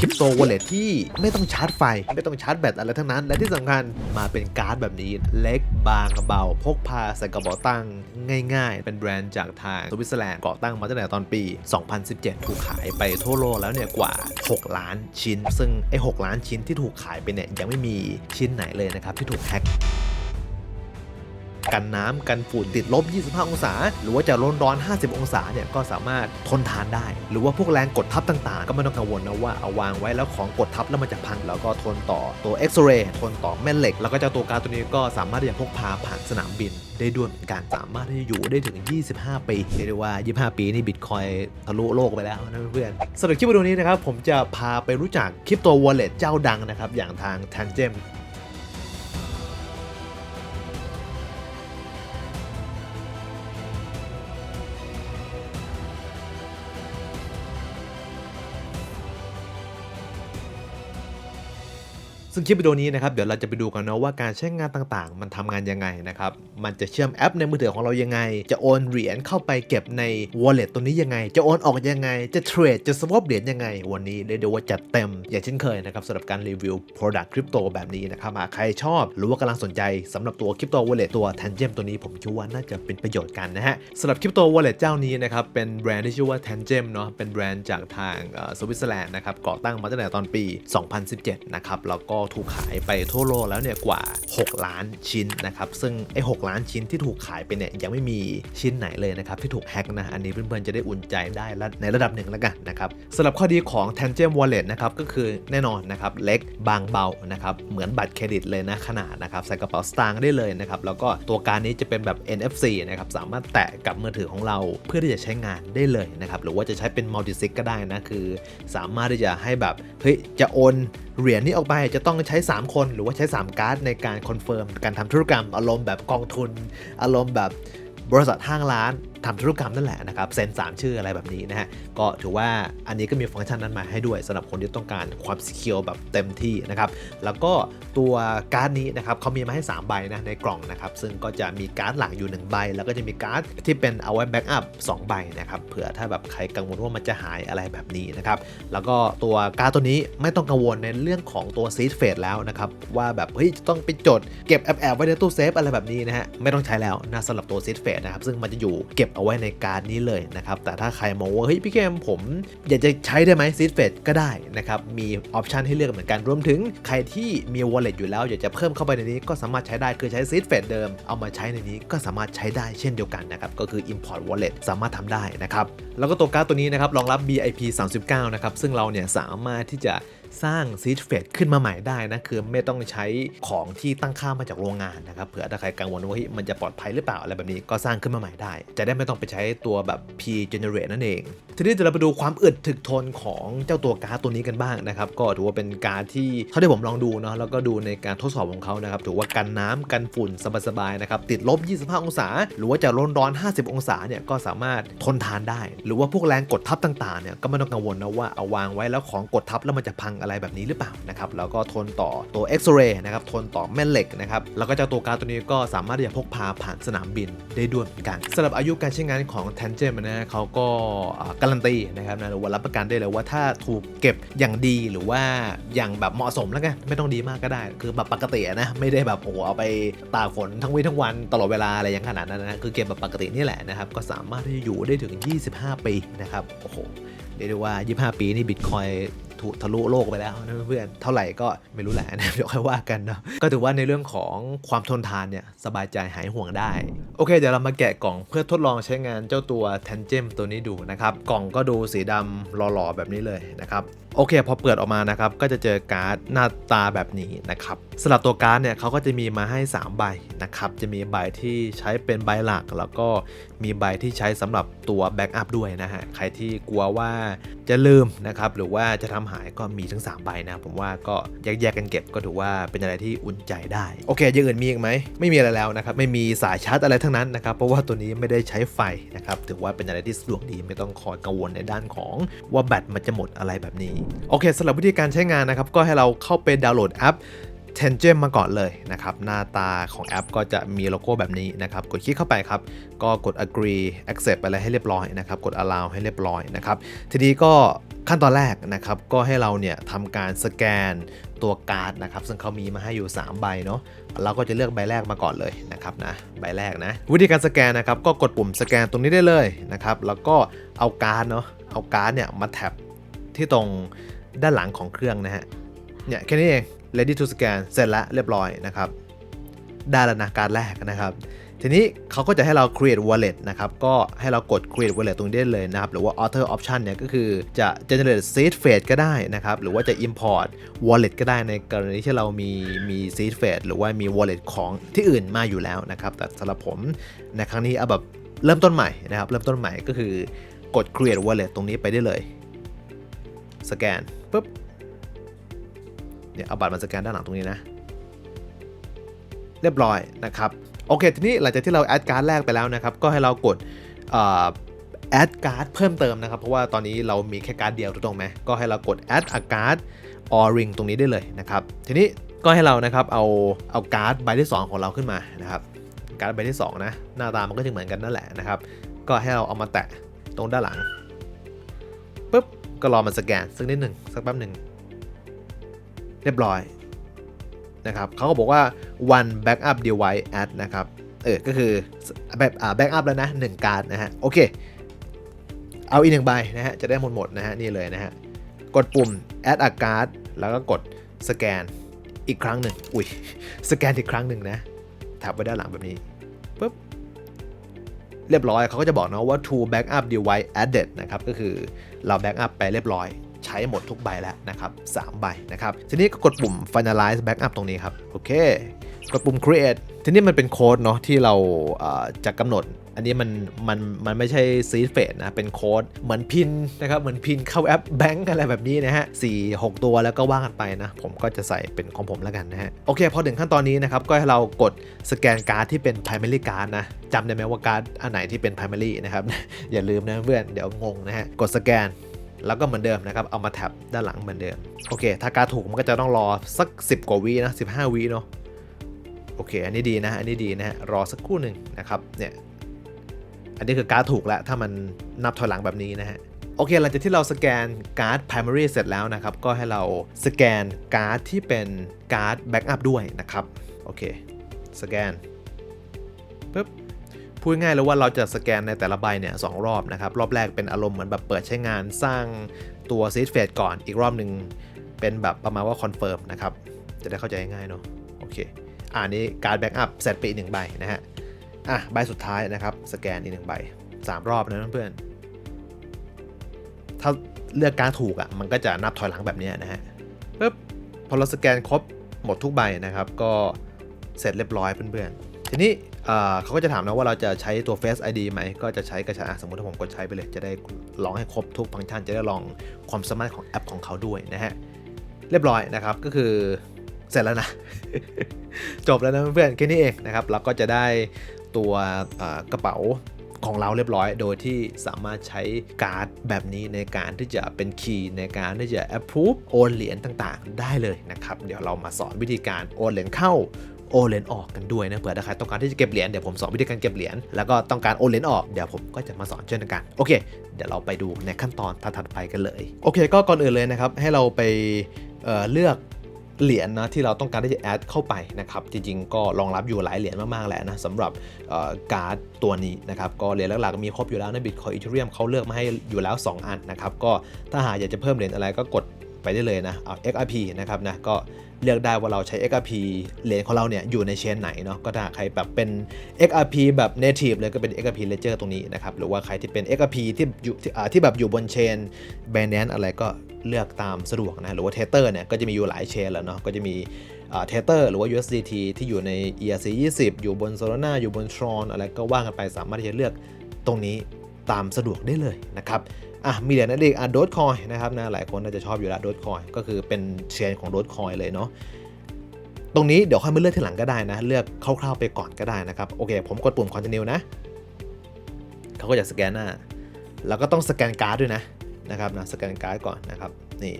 คริปโตวอลเล็ตที่ไม่ต้องชาร์จไฟ ไม่ต้องชาร์จแบตอะไรทั้งนั้น และที่สำคัญมาเป็นการ์ดแบบนี้เล็กบางเบา พกพาใส่กระเป๋าตังค์ง่าย ๆ เป็นแบรนด์จากทางสวิตเซอร์แลนด์ก่อตั้งมาตั้งแต่ตอนปี 2017 ถูกขายไปทั่วโลกแล้วเนี่ยกว่า 6 ล้านชิ้น ซึ่งไอ้ 6 ล้านชิ้นที่ถูกขายไปเนี่ยยังไม่มีชิ้นไหนเลยนะครับที่ถูกแฮ็ก กันน้ำกันฝุ่นติดลบ 25 องศา หรือว่าจะร้อนร้อน 50 องศาเนี่ยก็สามารถทนทานได้ หรือว่าพวกแรงกดทับต่างๆ ก็ไม่ต้องกังวลนะว่าเอาวางไว้แล้วของกดทับแล้วมันจะพังแล้วก็ทนต่อตัวเอ็กซเรย์ทนต่อแม่เหล็ก แล้วก็เจ้าตัวการดตัวนี้ก็สามารถที่จะพกพาผ่านสนามบิน ได้ด้วยเหมือนกันสามารถที่จะอยู่ได้ถึง 25 ปีเรียกได้ว่า 25 ปีนี่บิตคอยทะลุโลกไปแล้วนะเพื่อนๆสำหรับคลิปวิดีโอนี้นะครับผมจะพาไปรู้จักคริปโตวอลเล็ตเจ้าดังนะครับอย่างทาง Tangem ซึ่งคลิปวิดีโอนี้นะครับเดี๋ยวเราจะไปดูกันนะว่าการใช้งานต่างๆ มันทำงานยังไงนะครับมันจะเชื่อมแอปในมือถือของเรายังไง จะโอนเหรียญเข้าไปเก็บใน wallet ตัวนี้ยังไง จะโอนออกยังไง จะเทรดจะ swap เหรียญยังไง วันนี้เรียกได้ว่าจัดเต็ม อย่างเช่นเคยนะครับสำหรับการรีวิว product crypto แบบนี้นะครับหากใครชอบ หรือว่ากำลังสนใจสำหรับตัว crypto wallet ตัว Tangem ตัวนี้ผมคิดว่าน่าจะเป็นประโยชน์กันนะฮะสำหรับ crypto wallet เจ้านี้นะครับเป็นแบรนด์ที่ชื่อว่า Tangem เนาะเป็นแบรนด์จากทางสวิตเซอร์แลนด์นะครับก่อตั้งมาตั้งแต่ตอนปี 2017 นะครับแล้วก็ถูกขายไปทั่วโลกแล้วเนี่ยกว่า 6 ล้านชิ้นนะครับซึ่งไอ้6ล้านชิ้นที่ถูกขายไปเนี่ยยังไม่มีชิ้นไหนเลยนะครับที่ถูกแฮ็กนะอันนี้เพื่อนๆจะได้อุ่นใจได้และในระดับหนึ่งแล้วกันนะครับสำหรับข้อดีของ Tangem Wallet นะครับก็คือแน่นอนนะครับเล็กบางเบานะครับเหมือนบัตรเครดิตเลยนะขนาดนะครับใส่กระเป๋าสตางค์ได้เลยนะครับแล้วก็ตัวการนี้จะเป็นแบบ NFC นะครับสามารถแตะกับมือถือของเราเพื่อที่จะใช้งานได้เลยนะครับหรือว่าจะใช้เป็น multi sig ก็ได้นะคือ สามารถที่จะให้แบบเฮ้ยจะโอนเหรียญนี้ออกไปจะต้องใช้ 3 คนหรือว่าใช้ 3 การ์ดในการคอนเฟิร์มการทำธุรกรรมอารมณ์แบบกองทุน อารมณ์แบบบริษัทห้างร้านทำธุรกรรมนั่นแหละนะครับเซ็น3 ชื่ออะไรแบบนี้นะฮะก็ถือว่าอันนี้ก็มีฟังก์ชันนั้นมาให้ด้วยสำหรับคนที่ต้องการความสกิลแบบเต็มที่นะครับแล้วก็ตัวการ์ดนี้นะครับเขามีมาให้ 3 ใบนะในกล่องนะครับซึ่งก็จะมีการ์ดหลักอยู่ 1 ใบ แล้วก็จะมีการ์ดที่เป็นเอาไว้แบ็กอัพ2ใบนะครับเผื่อถ้าแบบใครกังวลว่ามันจะหายอะไรแบบนี้นะครับแล้วก็ตัวการ์ดตัวนี้ไม่ต้องกังวลในเรื่องของตัวซีดเฟดแล้วนะครับว่าแบบเฮ้ยจะต้องไปจดเก็บแอบแอบไว้ในตู้เซฟอะไรแบบนี้นะฮะไม่ต้องใช้แล้วนะสำหรับตัวซีดเฟดนะครับซึ่งมันจะอยู่เก็บเอาไว้ในการนี้เลยนะครับ แต่ถ้าใครมองว่าเฮ้ยพี่เกมผมอยากจะใช้ได้ไหมซีดเฟดก็ได้นะครับ มีออปชันให้เลือกเหมือนกัน รวมถึงใครที่มี wallet อยู่แล้วอยากจะเพิ่มเข้าไปในนี้ก็สามารถใช้ได้คือใช้ซีดเฟดเดิม เอามาใช้ในนี้ก็สามารถใช้ได้เช่นเดียวกันนะครับ ก็คือ import wallet สามารถทำได้นะครับ แล้วก็ตัวการ์ดตัวนี้นะครับรองรับ BIP 39 นะครับ ซึ่งเราเนี่ยสามารถที่จะ สร้างซีดเฟดขึ้นมาใหม่ได้นะคือไม่ต้องใช้ของที่ตั้งค่ามาจากโรงงานนะครับเผื่อถ้าใครกังวลว่ามันจะปลอดภัยหรือเปล่าอะไรแบบนี้ก็สร้างขึ้นมาใหม่ได้ จะได้ไม่ต้องไปใช้ตัวแบบ P generate นั่นเอง ทีนี้เดี๋ยวเราไปดูความอึดถึกทนของเจ้าตัวการ์ดตัวนี้กันบ้างนะครับก็ถือว่าเป็นการ์ดที่เท่าที่ผมลองดูเนาะแล้วก็ดูในการทดสอบของเขานะครับถือว่ากันน้ำกันฝุ่นสบายๆนะครับติดลบ 25 องศา หรือว่าจะร้อนร้อน 50 องศาเนี่ยก็สามารถทนทานได้ หรือว่าพวกแรงกดทับต่างๆเนี่ยก็ไม่ต้องกังวลนะว่าเอาวางไว้แล้วของกดทับแล้วมันจะพังอะไรแบบนี้หรือเปล่านะครับแล้วก็ทนต่อตัวเอ็กซเรย์นะครับทนต่อแม่เหล็กนะครับแล้วก็เจ้าตัวการ์ตัวนี้ก็สามารถที่จะพกพาผ่านสนามบินได้ด้วยเหมือนกันสำหรับอายุการใช้งานของ t a n g e m นะฮะเขาก็การันตีนะครับนะหรือว่ารับประกันได้เลยว่าถ้าถูกเก็บอย่างดีหรือว่าอย่างแบบเหมาะสมแล้วกันไม่ต้องดีมากก็ได้ คือแบบปกตินะไม่ได้แบบโอ้โหเอาไปตากฝนทั้งวี่ทั้งวันตลอดเวลาอะไรอย่างขนาดนั้นนะคือเก็บแบบปกตินี่แหละนะครับก็สามารถที่จะอยู่ได้ถึง 25 ปีนะครับโอ้โหเรียกได้ว่า 25 ปีนี่บิตคอย ทะลุโลกไปแล้วนะเพื่อนเท่าไหร่ก็ไม่รู้แหละนะเดี๋ยวค่อยว่ากันเนาะก็ถือว่าในเรื่องของความทนทานเนี่ยสบายใจหายห่วงได้ โอเค เดี๋ยวเรามาแกะกล่องเพื่อทดลองใช้งานเจ้าตัว Tangem ตัวนี้ดูนะครับ กล่องก็ดูสีดำหล่อๆแบบนี้เลยนะครับโอเคพอเปิดออกมานะครับก็จะเจอการ์ดหน้าตาแบบนี้นะครับสำหรับตัวการ์ดเนี่ยเขาก็จะมีมาให้ 3 ใบนะครับจะมีใบที่ใช้เป็นใบหลัก แล้วก็มีใบที่ใช้สำหรับตัวแบ็กอัพด้วยนะฮะใครที่กลัวว่าจะลืมนะครับหรือว่าจะทำหายก็มีทั้ง3ใบนะผมว่าก็แยกๆกันเก็บก็ถือว่าเป็นอะไรที่อุ่นใจได้ โอเคอย่างอื่นมีอีกไหมไม่มีอะไรแล้วนะครับไม่มีสายชาร์จอะไรทั้งนั้นนะครับเพราะว่าตัวนี้ไม่ได้ใช้ไฟนะครับถือว่าเป็นอะไรที่สะดวกดีไม่ต้องคอยกังวลในด้านของว่าแบตมันจะหมดอะไรแบบนี้โอเคสำหรับวิธีการใช้งานนะครับก็ให้เราเข้าไปดาวน์โหลดแอป t e n g e m มาก่อนเลยนะครับ หน้าตาของแอปก็จะมีโลโก้แบบนี้นะครับ กดคลิกเข้าไปครับ ก็กด agree accept ไปอะไรให้เรียบร้อยนะครับ กด allow ให้เรียบร้อยนะครับ ทีนี้ก็ขั้นตอนแรกนะครับ ก็ให้เราเนี่ยทำการสแกนตัวการ์ดนะครับ ซึ่งเขามีมาให้อยู่ 3 ใบเนาะ เราก็จะเลือกใบแรกมาก่อนเลยนะครับนะ ใบแรกนะ วิธีการสแกนนะครับ ก็กดปุ่มสแกนตรงนี้ได้เลยนะครับ แล้วก็เอาการ์ดเนาะ เอาการ์ดเนี่ยมาแท็บที่ตรงด้านหลังของเครื่องนะฮะ เนี่ยแค่นี้เอง ready to scan เสร็จแล้วเรียบร้อยนะครับได้แล้วนะการแรกนะครับ ทีนี้เขาก็จะให้เรา create wallet นะครับ ก็ให้เรากด create wallet ตรงนี้ได้เลยนะครับ หรือว่า author option เนี่ยก็คือจะ generate seed phrase ก็ได้นะครับ หรือว่าจะ import wallet ก็ได้ในกรณีที่เรามีมี seed phrase หรือว่ามี wallet ของที่อื่นมาอยู่แล้วนะครับ แต่สำหรับผมในครั้งนี้เอาแบบเริ่มต้นใหม่นะครับ เริ่มต้นใหม่ก็คือกด create wallet ตรงนี้ไปได้เลย สแกนปุ๊บ เนี่ยเอาบัตรมาสแกนด้านหลังตรงนี้นะ เรียบร้อยนะครับ โอเค ทีนี้หลังจากที่เราแอดการ์ดแรกไปแล้วนะครับ ก็ให้เรากดแอดการ์ดเพิ่มเติมนะครับ เพราะว่าตอนนี้เรามีแค่การ์ดเดียวถูกต้องไหมก็ให้เรากด add a card or ring ตรงนี้ได้เลยนะครับ ทีนี้ก็ให้เรานะครับเอาเอาการ์ดใบที่ 2 ของเราขึ้นมานะครับ การ์ดใบที่ 2 นะ หน้าตามันก็จะเหมือนกันนั่นแหละนะครับ ก็ให้เราเอามาแตะตรงด้านหลังปุ๊บก็รอมันสแกนสักนิดหนึ่งสักแป๊บหนึ่ง เรียบร้อยนะครับเขาก็บอกว่า one backup device add นะครับเออก็คือแบบอ่า backup แล้วนะ1การ์ดนะฮะโอเค เอาอีกหนึ่งใบนะฮะจะได้หมดหมดนะฮะนี่เลยนะฮะกดปุ่ม add a card แล้วก็กดสแกนอีกครั้งหนึ่งอุ้ยสแกนอีกครั้งหนึ่งนะแท็บไว้ด้านหลังแบบนี้ปุ๊บเรียบร้อยเขาก็จะบอกนะว่า to backup device added นะครับก็คือเรา backup ไปเรียบร้อย ใช้หมดทุกใบแล้วนะครับ3ใบนะครับ ทีนี้ก็กดปุ่ม finalize backup ตรงนี้ครับ โอเค กดปุ่ม create ทีนี้มันเป็นโค้ดเนาะที่เราจะกำหนดอันนี้มันมันมันไม่ใช่ seed phrase นะ เป็นโค้ดเหมือนพินนะครับ เหมือนพินเข้าแอปแบงก์อะไรแบบนี้นะฮะสี่หกตัวแล้วก็ว่ากันไปนะ ผมก็จะใส่เป็นของผมแล้วกันนะฮะ โอเค พอถึงขั้นตอนนี้นะครับ ก็ให้เรากดสแกนการ์ดที่เป็น primary card นะจำได้ไหมว่าการ์ดอันไหนที่เป็น primary นะครับ อย่าลืมนะเพื่อน เดี๋ยวงงนะฮะ กดสแกน แล้วก็เหมือนเดิมนะครับ เอามาแท็บด้านหลังเหมือนเดิม โอเค ถ้าการถูกมันก็จะต้องรอสัก 10 กว่าวินะ15 วิเนาะ โอเค อันนี้ดีนะ อันนี้ดีนะฮะ รอสักครู่หนึ่งนะครับ เนี่ย อันนี้คือการถูกแล้ว ถ้ามันนับถอยหลังแบบนี้นะฮะ โอเค หลังจากที่เราสแกนการ์ด primary เสร็จแล้วนะครับ ก็ให้เราสแกนการ์ดที่เป็นการ์ด backup ด้วยนะครับ โอเค สแกนปึ๊บ พูดง่ายเลยว่าเราจะสแกนในแต่ละใบเนี่ยสองรอบนะครับ รอบแรกเป็นอารมณ์เหมือนแบบเปิดใช้งานสร้างตัวซีดเฟสก่อนอีกรอบหนึ่งเป็นแบบประมาณว่าคอนเฟิร์มนะครับ จะได้เข้าใจง่ายเนาะโอเคอ่านี้การแบ็กอัพเสร็จไปอีกหนึ่งใบนะฮะอะใบสุดท้ายนะครับ สแกนอีกหนึ่งใบสามรอบนะเพื่อนๆถ้าเลือกการถูกอะ่ะมันก็จะนับถอยหลังแบบนี้นะฮะปึ๊บพอเราสแกนครบหมดทุกใบนะครับ ก็เสร็จเรียบร้อยเพื่อนๆทีนี้ เขาก็จะถามนะว่าเราจะใช้ตัว Face ID ไหม ก็จะใช้กระชาสมมติถ้าผมกดใช้ไปเลย จะได้ลองให้ครบทุกฟังก์ชัน จะได้ลองความสามารถของแอปของเขาด้วยนะฮะ เรียบร้อยนะครับ ก็คือเสร็จแล้วนะ จบแล้วนะเพื่อนแค่นี้เองนะครับ เราก็จะได้ตัวกระเป๋าของเราเรียบร้อย โดยที่สามารถใช้การ์ดแบบนี้ในการที่จะเป็นคีย์ในการที่จะ approve โอนเหรียญต่างๆ ได้เลยนะครับ เดี๋ยวเรามาสอนวิธีการโอนเหรียญเข้า โอเหรียญออกกันด้วยนะเผื่อถ้าใครต้องการที่จะเก็บเหรียญเดี๋ยวผมสอนวิธีการเก็บเหรียญแล้วก็ต้องการโอเหรียญออกเดี๋ยวผมก็จะมาสอนเช่นกันโอเค เดี๋ยวเราไปดูในขั้นตอนถัดไปกันเลย โอเค ก็ก่อนอื่นเลยนะครับให้เราไปเเลือกเหรียญนะที่เราต้องการที่จะแอดเข้าไปนะครับจริงๆ ก็รองรับอยู่หลายเหรียญมากๆแหละนะสำหรับการ์ดตัวนี้นะครับก็เหรียญหลักๆมีครบอยู่แล้วใน Bitcoin Ethereum เขาเลือกมาให้อยู่แล้ว 2 อันนะครับก็ถ้าหากอยากจะเพิ่มเหรียญอะไรก็กด ไปได้เลยนะเอา XRP นะครับนะก็เลือกได้ว่าเราใช้ XRP เหรียญของเราเนี่ยอยู่ในเชนไหนเนาะก็ถ้าใครแบบเป็น XRP แบบ native เลยก็เป็น XRP Ledger ตรงนี้นะครับหรือว่าใครที่เป็น XRP ที่อยู่ที่แบบอยู่บนเชน Binance อะไรก็เลือกตามสะดวกนะหรือว่า Tether เนี่ยก็จะมีอยู่หลายเชนแล้วเนาะก็จะมีอ่า Tether หรือว่า USDT ที่อยู่ใน ERC 20 อยู่บน Solana อยู่บน Tron อะไรก็ว่างกันไปสามารถที่จะเลือกตรงนี้ตามสะดวกได้เลยนะครับ อะมีเหรียญนั่นเองอะโด e คอยนะครับนะหลายคนน่าจะชอบอยู่แล้วโด e คอยก็คือเป็นเชนของโด e คอยเลยเนาะตรงนี้เดี๋ยวค่อยมาเลือกทีหลังก็ได้นะ เลือกคร่าวๆไปก่อนก็ได้นะครับ โอเค ผมกดปุ่ม continue นะเขาก็จะสแกนหน้าแล้วก็ต้องสแกนการ์ดด้วยนะนะครับนะสแกนการ์ดก่อนนะครับนี่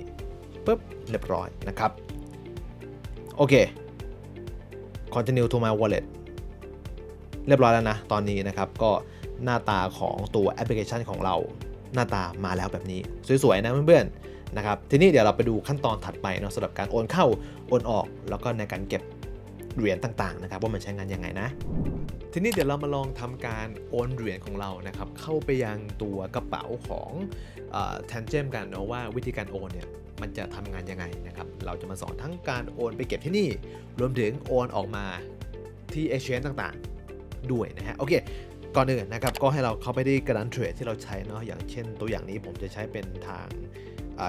ปุ๊บเรียบร้อยนะครับโอเค continue to my wallet เรียบร้อยแล้วนะ ตอนนี้นะครับก็หน้าตาของตัวแอปพลิเคชันของเรา หน้าตามาแล้วแบบนี้สวยๆนะเพื่อนๆนะครับทีนี้เดี๋ยวเราไปดูขั้นตอนถัดไปเนาะสำหรับการโอนเข้าโอนออก แล้วก็ในการเก็บเหรียญต่างๆนะครับว่ามันใช้งานยังไงนะ ทีนี้เดี๋ยวเรามาลองทำการโอนเหรียญของเรานะครับเข้าไปยังตัวกระเป๋าของแทนเจมกันเนาะว่าวิธีการโอนเนี่ยมันจะทำงานยังไงนะครับเราจะมาสอนทั้งการโอนไปเก็บที่นี่ รวมถึงโอนออกมาที่ exchange ต่างๆ ด้วยนะฮะโอเค ก่อนอื่นนะครับก็ให้เราเข้าไปที่กระดานเทรดที่เราใช้เนาะอย่างเช่นตัวอย่างนี้ผมจะใช้เป็นทาง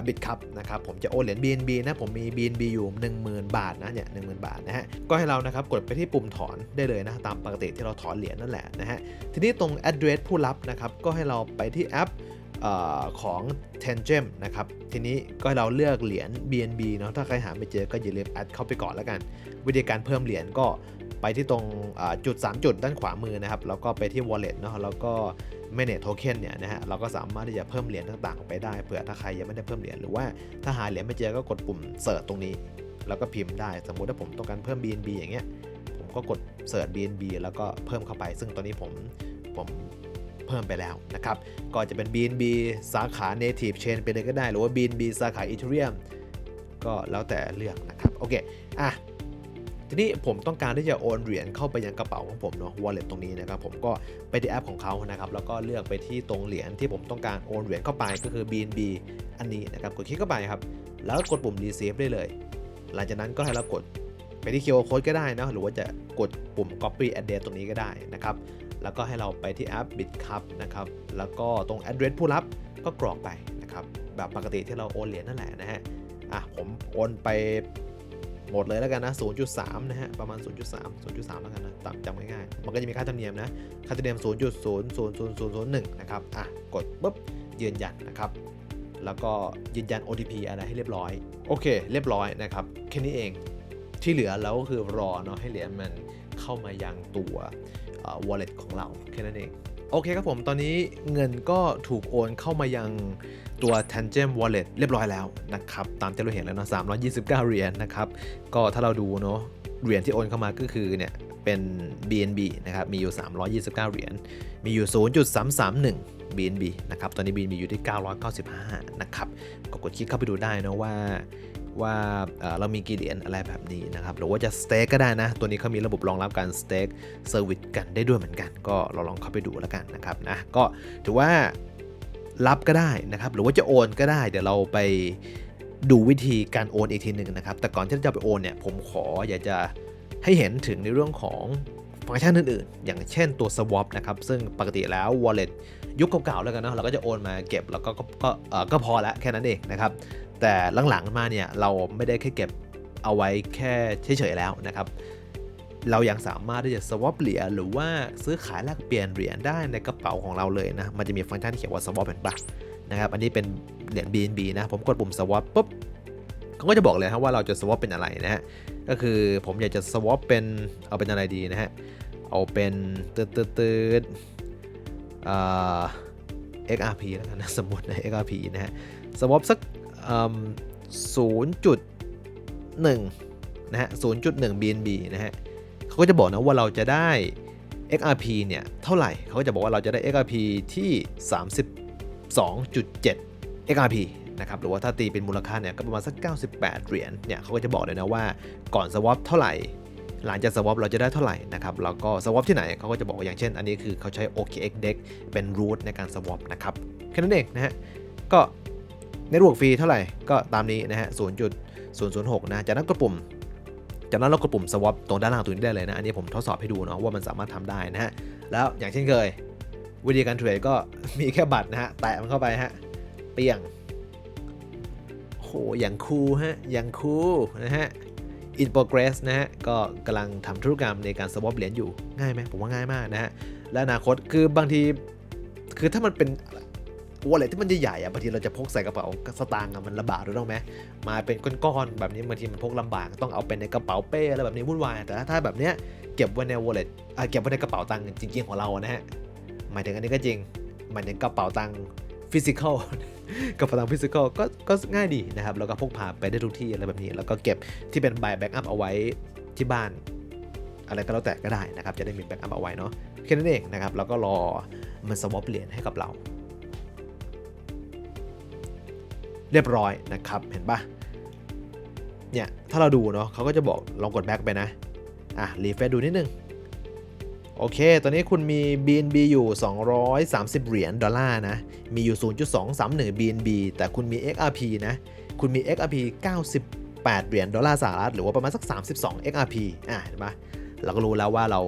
บิตคัพนะครับผมจะโอนเหรียญ BNB นะผมมี BNB อยู่ 10,000 บาทนะเนี่ย10,000บาทนะฮะก็ให้เรานะครับกดไปที่ปุ่มถอนได้เลยนะตามปกติที่เราถอนเหรียญนั่นแหละนะฮะทีนี้ตรง address ผู้รับนะครับก็ให้เราไปที่แอปอของ Tangem นะครับทีนี้ก็ให้เราเลือกเหรียญ BNB เนาะถ้าใครหาไม่เจอก็อย่าลืมแอดเข้าไปก่อนแล้วกัน วิธีการเพิ่มเหรียญก็ ไปที่ตรงจุด 3 จุดด้านขวามือนะครับ แล้วก็ไปที่ wallet เนาะแล้วก็ manage token เนี่ยนะฮะเราก็สามารถที่จะเพิ่มเหรียญต่างๆ ไปได้เผื่อถ้าใครยังไม่ได้เพิ่มเหรียญหรือว่าถ้าหาเหรียญไม่เจอก็กดปุ่มเสิร์ชตรงนี้ แล้วก็พิมพ์ได้ สมมุติถ้าผมต้องการเพิ่ม BNB อย่างเงี้ยผมก็กดเสิร์ช BNB แล้วก็เพิ่มเข้าไป ซึ่งตอนนี้ผมผมเพิ่มไปแล้วนะครับ ก็จะเป็น BNB สาขา native chain ไปเลยก็ได้ หรือว่า BNB สาขา Ethereum ก็แล้วแต่เลือกนะครับ โอเค อะ ทีนี้ผมต้องการที่จะโอนเหรียญเข้าไปยังกระเป๋าของผมเนาะ wallet ตรงนี้นะครับผมก็ไปที่แอปของเขานะครับแล้วก็เลือกไปที่ตรงเหรียญที่ผมต้องการโอนเหรียญเข้าไปก็คือ BNB อันนี้นะครับกดคลิกเข้าไปครับแล้วกดปุ่ม receive ได้เลย หลังจากนั้นก็ให้เรากดไปที่ QR code ก็ได้นะหรือว่าจะกดปุ่ม copy address ตรงนี้ก็ได้นะครับแล้วก็ให้เราไปที่แอป Bitcup นะครับแล้วก็ตรง address ผู้รับก็กรอกไปนะครับแบบปกติที่เราโอนเหรียญนั่นแหละนะฮะอะผมโอนไป หมดเลยแล้วกันนะ 0.3 นะฮะ ประมาณ 0.3 0.3 แล้วกันนะจำจำง่ายๆ มันก็จะมีค่าธรรมเนียมนะ ค่าธรรมเนียม 0.00001 นะครับ อะ กดปุ๊บ ยืนยันนะครับ แล้วก็ยืนยัน OTP อะไรให้เรียบร้อย โอเค เรียบร้อยนะครับ แค่นี้เอง ที่เหลือเราก็คือรอเนาะ ให้เหรียญมันเข้ามายังตัว wallet ของเรา แค่นั้นเอง โอเคครับผมตอนนี้เงินก็ถูกโอนเข้ามายังตัว Tangem Wallet เรียบร้อยแล้วนะครับ ตามที่เราเห็นแล้วนะ329 เหรียญนะครับ ก็ถ้าเราดูเนาะเหรียญที่โอนเข้ามาก็คือเนี่ยเป็น BNB นะครับ มีอยู่ 329 เหรียญ มีอยู่ 0.331 BNB นะครับ ตอนนี้ BNB อยู่ที่ 995 นะครับ ก็กดคลิกเข้าไปดูได้นะว่า ว่าเรามีกี่เหรียญอะไรแบบนี้นะครับ หรือว่าจะสเต็กก็ได้นะ ตัวนี้เขามีระบบรองรับการสเต็กเซอร์วิสกันได้ด้วยเหมือนกัน ก็เราลองเข้าไปดูแล้วกันนะครับนะก็ถือว่ารับก็ได้นะครับ หรือว่าจะโอนก็ได้ เดี๋ยวเราไปดูวิธีการโอนอีกทีหนึ่งนะครับ แต่ก่อนที่จะไปโอนเนี่ยผมขออยากจะให้เห็นถึงในเรื่องของฟังก์ชันอื่นๆ อย่างเช่นตัว swap นะครับ ซึ่งปกติแล้ว wallet ยุคเก่าๆแล้วกันเนาะเราก็จะโอนมาเก็บแล้วก็ก็ก็เออก็พอละแค่นั้นเองนะครับ แต่หลังๆมาเนี่ยเราไม่ได้แค่เก็บเอาไว้แค่เฉยๆแล้วนะครับเรายังสามารถที่จะ swap เหรียญหรือว่าซื้อขายแลกเปลี่ยนเหรียญได้ในกระเป๋าของเราเลยนะ มันจะมีฟังก์ชันที่เขียนว่า swap เป็นปะนะครับ อันนี้เป็นเหรียญ BNB นะ ผมกดปุ่ม swap ปุ๊บเขาก็จะบอกเลยครับว่าเราจะ swap เป็นอะไรนะฮะ ก็คือผมอยากจะ swap เป็นเอาเป็นอะไรดีนะฮะ เอาเป็นตืดตืด XRP แล้วกันนะสมมตินะ XRP นะฮะ swap สักศูนย์จุดหนึ่งนะฮะศูนย์จุดหนึ่ง BNB นะฮะเขาก็จะบอกนะว่าเราจะได้ XRP เนี่ยเท่าไหร่เขาก็จะบอกว่าเราจะได้ XRP ที่ 32.7 XRP นะครับหรือว่าถ้าตีเป็นมูลค่าเนี่ยก็ประมาณสัก 98 เหรียญเนี่ยเขาก็จะบอกเลยนะว่าก่อน swap เท่าไหร่ หลังจาก swap เราจะได้เท่าไหร่นะครับแล้วก็ swap ที่ไหนเขาก็จะบอกอย่างเช่น อันนี้คือเขาใช้ OKX DEX เป็น root ในการ swap นะครับแค่นั้นเองนะฮะก็ในระบบฟรีเท่าไหร่ก็ตามนี้นะฮะ0.006นะจากนั้นกดปุ่มจากนั้นเรากดปุ่ม swap ตรงด้านล่างตรงนี้ได้เลยนะ อันนี้ผมทดสอบให้ดูเนาะว่ามันสามารถทำได้นะฮะ แล้วอย่างเช่นเคย วิธีการเทรดก็มีแค่บัตรนะฮะ แตะมันเข้าไปฮะ เปียงโหอย่างคูลฮะ อย่างคูลนะฮะ in progress นะฮะ ก็กำลังทำธุรกรรมในการ swap เหรียญอยู่ ง่ายไหม ผมว่าง่ายมากนะฮะ และอนาคต คือบางที คือถ้ามันเป็น wallet ที่มันใหญ่ๆอะบางทีเราจะพกใส่กระเป๋าสตางค์มันลำบากด้ต้องไหมมาเป็นก้อนๆแบบนี้บางทีมันพกลำบากต้องเอาเป็นในกระเป๋าเป้อะไรแบบนี้วุ่นวายแต่ถ้าแบบเนี้ยเก็บไว้ใน wallet อะเก็บไว้ในกระเป๋าตังค์จริงๆของเรานะฮะหมายถึงอันนี้ก็จริงหมายถึงกระเป๋าตังค์ physical กระเป๋าตังค์ physical ก็ก็ง่ายดีนะครับ แล้วก็พกพาไปได้ทุกที่อะไรแบบนี้ แล้วก็เก็บที่เป็น buy backup เอาไว้ที่บ้าน อะไรก็แล้วแต่ก็ได้นะครับ จะได้มีแบ็กอัพเอาไว้เนาะแค่นั้นเองนะครับ แล้วก็รอมันสวอปเหรียญให้กับเรา เรียบร้อยนะครับ เห็นปะเนี่ย ถ้าเราดูเนาะเขาก็จะบอกลองกดแบ็กไปนะ อะ รีเฟรชดูนิดนึง โอเค ตอนนี้คุณมี BNB อยู่ 230 เหรียญดอลลาร์นะ มีอยู่ 0.231 BNB แต่คุณมี XRP นะ คุณมี XRP 98 เหรียญดอลลาร์สหรัฐ หรือว่าประมาณสัก 32 XRP อะเห็นปะเราก็รู้แล้วว่าเรา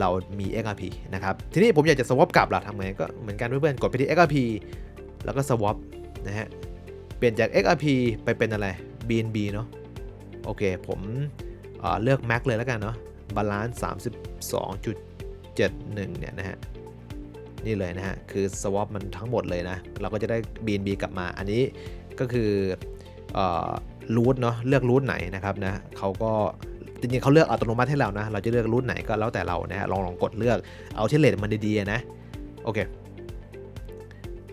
เรามี XRP นะครับ ทีนี้ผมอยากจะ swap กลับล่ะทำไงก็เหมือนกันเพื่อนๆ กดไปที่ XRP แล้วก็ swap นะฮะ เปลี่ยนจาก XRP ไปเป็นอะไร BNB เนาะ โอเค ผมเเลือก Max เลยแล้วกันเนาะ บาลานซ์32.71 เนี่ยนะฮะ นี่เลยนะฮะ คือ swap มันทั้งหมดเลยนะ เราก็จะได้ BNB กลับมา อันนี้ก็คือรูทเนาะ เลือกรูทไหนนะครับนะเขาก็จริงๆเขาเลือกอัตโนมัติให้เรานะ เราจะเลือกรูทไหนก็แล้วแต่เรานะฮะ ลองลองกดเลือก เอาที่เลทมันดีๆนะ โอเค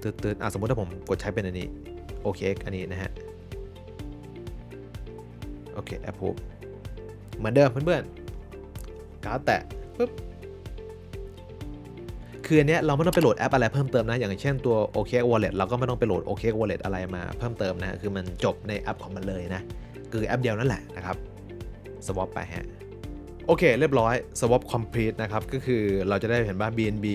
ตืดๆอะสมมติถ้าผมกดใช้เป็นอันนี้โอเคอันนี้นะฮะ โอเค approve เหมือนเดิมเพื่อนๆ กาแตะปุ๊บคืออันเนี้ยเราไม่ต้องไปโหลดแอปอะไรเพิ่มเติมนะ อย่างเช่นตัว OK Wallet เราก็ไม่ต้องไปโหลด OK Wallet อะไรมาเพิ่มเติมนะ คือมันจบในแอปของมันเลยนะ คือแอปเดียวนั่นแหละนะครับ swap ไปฮะ โอเค เรียบร้อย swap complete นะครับ ก็คือเราจะได้เห็นว่า BNB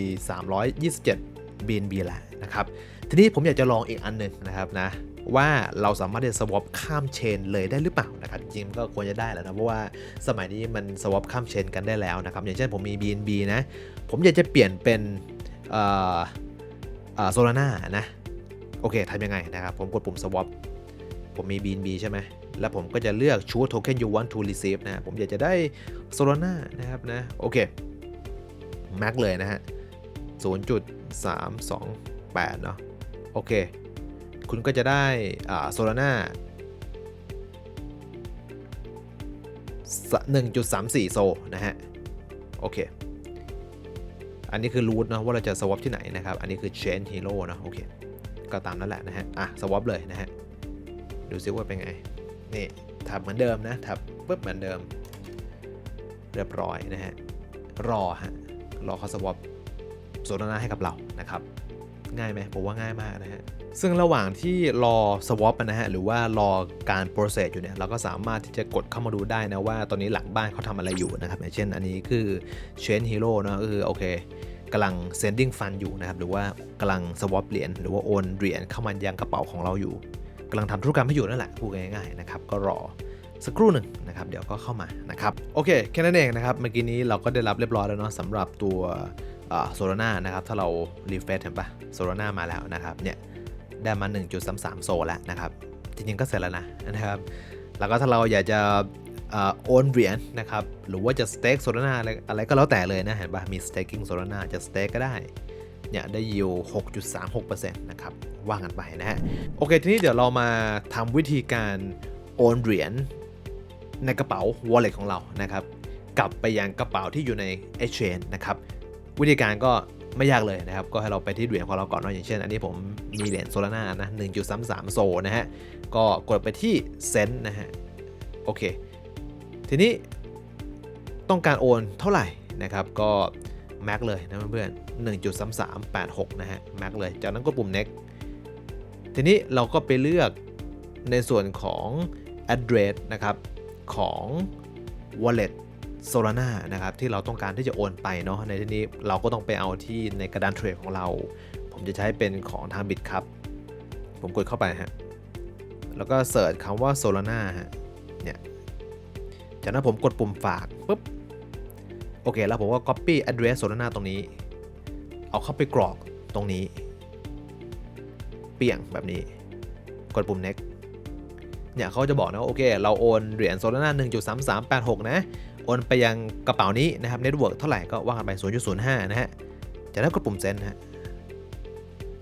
327 BNB แล้วนะครับ ทีนี้ผมอยากจะลองอีกอันหนึ่งนะครับนะ ว่าเราสามารถจะ swap ข้ามเชนเลยได้หรือเปล่านะครับจริงก็ควรจะได้แหละนะเพราะว่าสมัยนี้มัน swap ข้ามเชนกันได้แล้วนะครับอย่างเช่นผมมี BNB นะผมอยากจะเปลี่ยนเป็นโซลาร่านะโอเคทำยังไงนะครับผมกดปุ่ม swap ผมมี BNB ใช่ไหมแล้วผมก็จะเลือก choose token you want to receive นะผมอยากจะได้ Solana นะครับนะโอเค max เลยนะฮะ0.328 เนาะโอเค คุณก็จะได้โซลาร่า1.34 โซนะฮะ โอเค อันนี้คือรูทเนาะว่าเราจะ swap ที่ไหนนะครับ อันนี้คือ chain hero เนาะโอเค ก็ตามนั้นแหละนะฮะ อะ swap เลยนะฮะ ดูซิว่าเป็นไง นี่ทับเหมือนเดิมนะทับปุ๊บเหมือนเดิม เรียบร้อยนะฮะ รอฮะ รอเขา swap โซลาร่าให้กับเรานะครับ ง่ายไหมผมว่าง่ายมากนะฮะ ซึ่งระหว่างที่รอ swap นะฮะหรือว่ารอการ process อยู่เนี่ยเราก็สามารถที่จะกดเข้ามาดูได้นะว่าตอนนี้หลังบ้านเขาทำอะไรอยู่นะครับอย่างเช่นอันนี้คือ chain hero เนะคือโอเคกำลัง sending fund อยู่นะครับหรือว่ากำลัง swap เหรียญหรือว่าโอนเหรียญเข้ามายังกระเป๋าของเราอยู่กำลังทำธุรกรรมให้อยู่นั่นแหละพูดง่ายๆนะครับก็รอสักครู่หนึ่งนะครับเดี๋ยวก็เข้ามานะครับโอเคแค่นั้นเองนะครับเมื่อกี้นี้เราก็ได้รับเรียบร้อยแล้วเนาะสำหรับตัวโซลาร่านะครับถ้าเรา refresh เห็นปะโซลาร่ามาแล้วนะครับเนี่ย ได้มา 1.33 โซแล้วนะครับ จริงๆก็เสร็จแล้วนะนะครับ แล้วก็ถ้าเราอยากจะโอนเหรียญนะครับ หรือว่าจะสเต็กโซลาร่าอะไรอะไรก็แล้วแต่เลยนะ เห็นปะมี staking โซลาร่าจะสเต็กก็ได้ เนี่ยได้ยิว 6.36%นะครับ ว่ากันไปนะฮะ โอเค ทีนี้เดี๋ยวเรามาทำวิธีการโอนเหรียญในกระเป๋า wallet ของเรานะครับ กลับไปยังกระเป๋าที่อยู่ใน exchange นะครับ วิธีการก็ ไม่ยากเลยนะครับ ก็ให้เราไปที่เหรียญของเราก่อนเนาะอย่างเช่น อันนี้ผมมีเหรียญโซลาร่านะ1.33โซนะฮะ ก็กดไปที่เซนนะฮะ โอเค ทีนี้ต้องการโอนเท่าไหร่นะครับ ก็แม็กเลยนะเพื่อนๆ1.3386นะฮะแม็กเลย จากนั้นก็ปุ่ม next ทีนี้เราก็ไปเลือกในส่วนของ address นะครับของ wallet Solana นะครับที่เราต้องการที่จะโอนไปเนาะในที่นี้เราก็ต้องไปเอาที่ในกระดานเทรดของเรา ผมจะใช้เป็นของทางบิตครับ ผมกดเข้าไปฮะแล้วก็เสิร์ชคำว่า Solana ฮะเนี่ยจากนั้นผมกดปุ่มฝากปุ๊บโอเค แล้วผมก็ copy address Solana ตรงนี้ เอาเข้าไปกรอกตรงนี้ เปี่ยงแบบนี้ กดปุ่ม next เนี่ยเขาจะบอกนะว่าโอเค เราโอนเหรียญโซลาร่า1.3386 นะ โอนไปยังกระเป๋านี้นะครับเน็ตเวิร์กเท่าไหร่ก็ว่ากันไป 0.05 นะฮะจากนั้นกดปุ่มเซ็นฮะ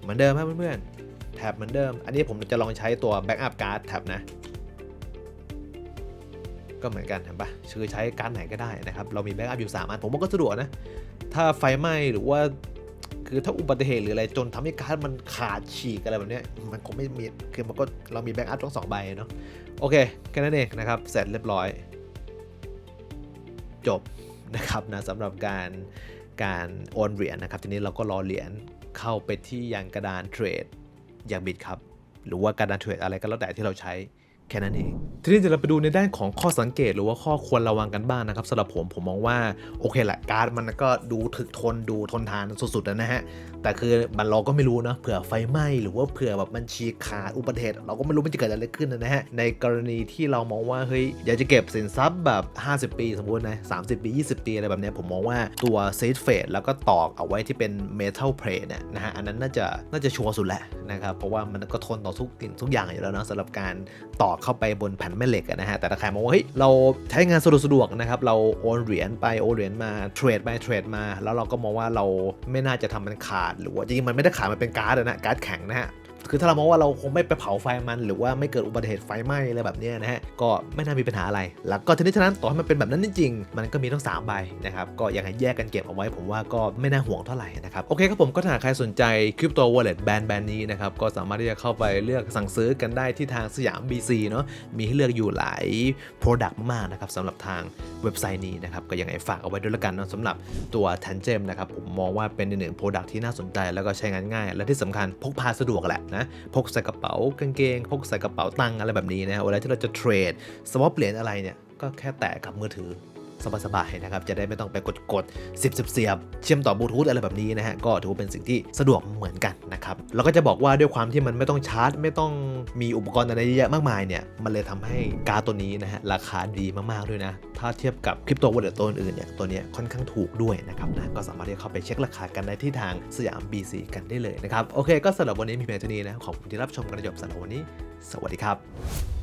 เหมือนเดิมครับเพื่อนๆแท็บเหมือนเดิม อันนี้ผมจะลองใช้ตัว Backup Card แท็บนะ ก็เหมือนกันเห็นปะคือใช้การดไหนก็ได้นะครับ เรามี Backup อยู่3อันผมว่าก็สะดวกนะ ถ้าไฟไหม้หรือว่าคือถ้าอุบัติเหตุหรืออะไรจนทำให้การ์ดมันขาดฉีกอะไรแบบเนี้ยมันคงไม่มีคือมันก็เรามีแบ็กอัพทั้งสองใบเนาะโอเคแค่นั้นเองนะครับเสร็จเรียบร้อย จบนะครับนะสำหรับการการโอนเหรียญนะครับทีนี้เราก็รอเหรียญเข้าไปที่ยังกระดานเทรดอย่างบิตครับหรือว่ากระดานเทรดอะไรก็แล้วแต่ที่เราใช้ แค่นั้นเอง ทีนี้เดี๋ยวเราไปดูในด้านของข้อสังเกตหรือว่าข้อควรระวังกันบ้างนะครับสำหรับผมผมมองว่าโอเคแหละการ์ดมันก็ดูถึกทนดูทนทานสุดๆนะฮะ แต่คือมันเราก็ไม่รู้เนาะเผื่อไฟไหม้หรือว่าเผื่อแบบมันฉีกขาดอุบัติเหตุเราก็ไม่รู้มันจะเกิดอะไรขึ้นนะฮะในกรณีที่เรามองว่าเฮ้ยอยากจะเก็บสินทรัพย์แบบ 50 ปีสมมตินะ30 ปี 20 ปีอะไรแบบเนี้ยผมมองว่าตัวเซีดเฟดแล้วก็ตอกเอาไว้ที่เป็นเมทัลเพลทเนี่ยนะฮะอันนั้นน่าจะน่าจะชัวร์สุดแหละนะครับเพราะว่ามันก็ทนต่อทุกสิ่งทุกอย่างอยู่แล้วนะสำหรับการตอกเข้าไปบนแผ่นแม่เหล็กนะฮะ แต่ถ้าใครมองว่าเฮ้ยเราใช้งานสะดวกสะดวกนะครับ เราโอนเหรียญไปโอนเหรียญมาเทรดไปเทรดมา แล้วเราก็มองว่าเราไม่น่าจะทำมันขาด หรือว่าจริงๆมันไม่ได้ขาดมันเป็นการ์ดนะการ์ดแข็งนะฮะ คือถ้าเรามองว่าเราคงไม่ไปเผาไฟมัน หรือว่าไม่เกิดอุบัติเหตุไฟไหม้อะไรแบบนี้นะฮะก็ไม่น่ามีปัญหาอะไร แล้วก็ทีนี้ฉะนั้นต่อให้มันเป็นแบบนั้นจริงมันก็มีทั้ง3ใบนะครับก็ยังให้แยกกันเก็บเอาไว้ ผมว่าก็ไม่น่าห่วงเท่าไหร่นะครับโอเคครับผมก็ถ้าใครสนใจคริปโตวอลเล็ตแบรนด์แบรนด์นี้นะครับก็สามารถที่จะเข้าไปเลือกสั่งซื้อกันได้ที่ทางสยาม BC เนาะมีให้เลือกอยู่หลาย Product มากๆนะครับสำหรับทางเว็บไซต์นี้นะครับก็ยังไงฝากเอาไว้ด้วยละกันเนาะสำหรับตัว t a n g e m นะครับผมมองว่าเป็นหนึ่ง Product ที่น่าสนใจแล้วก็ใช้งานง่าย และที่สำคัญพกพาสะดวกแหละนะพกใส่กระเป๋ากางเกง พกใส่กระเป๋าตังอะไรแบบนี้นะเวลาที่เราจะเทรดสวอปเหรียญอะไรเนี่ยก็แค่แตะกับมือถือ สบายๆนะครับ จะได้ไม่ต้องไปกดกดๆ10 10เสียบเชื่อมต่อบลูทูธอะไรแบบนี้นะฮะ ก็ถือว่าเป็นสิ่งที่สะดวกเหมือนกันนะครับ แล้วก็จะบอกว่าด้วยความที่มันไม่ต้องชาร์จ ไม่ต้องมีอุปกรณ์อะไรเยอะมากมายเนี่ย มันเลยทำให้การ์ดตัวนี้นะฮะราคาดีมากๆด้วยนะ ถ้าเทียบกับคริปโตวอลเล็ตตัวอื่นเนี่ย ตัวเนี้ยค่อนข้างถูกด้วยนะครับนะ ก็สามารถที่จะเข้าไปเช็คราคากันได้ที่ทางสยาม BC กันได้เลยนะครับ โอเค ก็สำหรับวันนี้มีเพียงเท่านี้นะ ขอบคุณที่รับชมกันจบสำหรับวันนี้ สวัสดีครับ